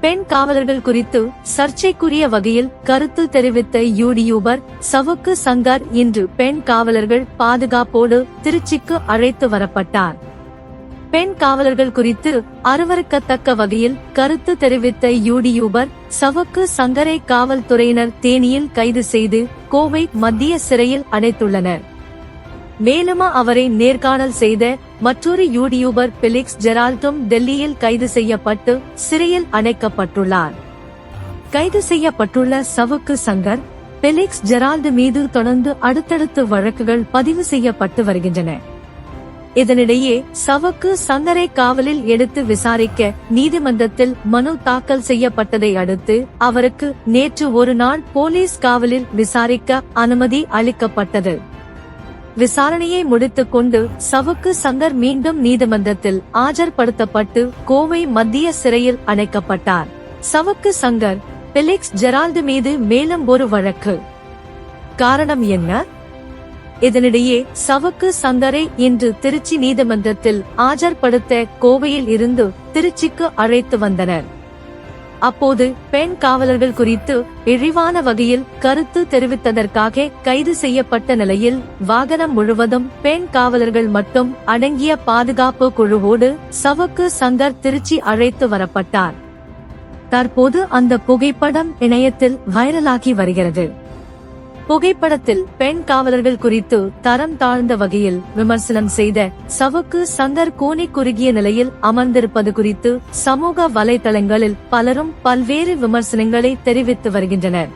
பெண் காவலர்கள் குறித்து சர்ச்சைக்குரிய வகையில் கருத்து தெரிவித்த யூடியூபர் சவுக்கு சங்கர் இன்று பெண் காவலர்கள் பாதுகாப்போடு திருச்சிக்கு அழைத்து வரப்பட்டார். பெண் காவலர்கள் குறித்து அருவருக்கத்தக்க வகையில் கருத்து தெரிவித்த யூடியூபர் சவுக்கு சங்கரை காவல்துறையினர் தேனியில் கைது செய்து கோவை மத்திய சிறையில் அடைத்துள்ளனர். மேலும் அவரை நேர்காணல் செய்த மற்றொரு யூடியூபர் பிலிக்ஸ் ஜெரால்டும் டெல்லியில் கைது செய்யப்பட்டு சிறையில் அடைக்கப்பட்டுள்ளார். கைது செய்யப்பட்டுள்ள சவுக்கு சங்கர் பெலிக்ஸ் ஜெரால்டு மீது தொடர்ந்து அடுத்தடுத்து வழக்குகள் பதிவு செய்யப்பட்டு வருகின்றன. இதனிடையே சவுக்கு சங்கரை காவலில் எடுத்து விசாரிக்க நீதிமன்றத்தில் மனு தாக்கல் செய்யப்பட்டதை அடுத்து அவருக்கு நேற்று ஒரு நாள் போலீஸ் காவலில் விசாரிக்க அனுமதி அளிக்கப்பட்டது. விசாரணையை முடித்துக் கொண்டு சவுக்கு சங்கர் மீண்டும் நீதிமன்றத்தில் ஆஜர்படுத்தப்பட்டு கோவை மத்திய சிறையில் அடைக்கப்பட்டார். சவுக்கு சங்கர் பெலிக்ஸ் ஜெரால்டு மீது மேலும் ஒரு வழக்கு. காரணம் என்ன? இதனிடையே சவுக்கு சங்கரை இன்று திருச்சி நீதிமன்றத்தில் ஆஜர்படுத்த கோவையில் இருந்து திருச்சிக்கு அழைத்து வந்தனர். அப்போது பெண் காவலர்கள் குறித்து இழிவான வகையில் கருத்து தெரிவித்ததற்காக கைது செய்யப்பட்ட நிலையில் வாகனம் முழுவதும் பெண் காவலர்கள் மட்டும் அடங்கிய பாதுகாப்பு குழுவோடு சவுக்கு சங்கர் திருச்சி அழைத்து வரப்பட்டார். தற்போது அந்த புகைப்படம் இணையத்தில் வைரலாகி வருகிறது. புகைப்படத்தில் பெண் காவலர்கள் குறித்து தரம் தாழ்ந்த வகையில் விமர்சனம் செய்த சவுக்கு சந்தர் கூனி குறுகிய நிலையில் அமர்ந்திருப்பது குறித்து சமூக வலைதளங்களில் பலரும் பல்வேறு விமர்சனங்களை தெரிவித்து வருகின்றனர்.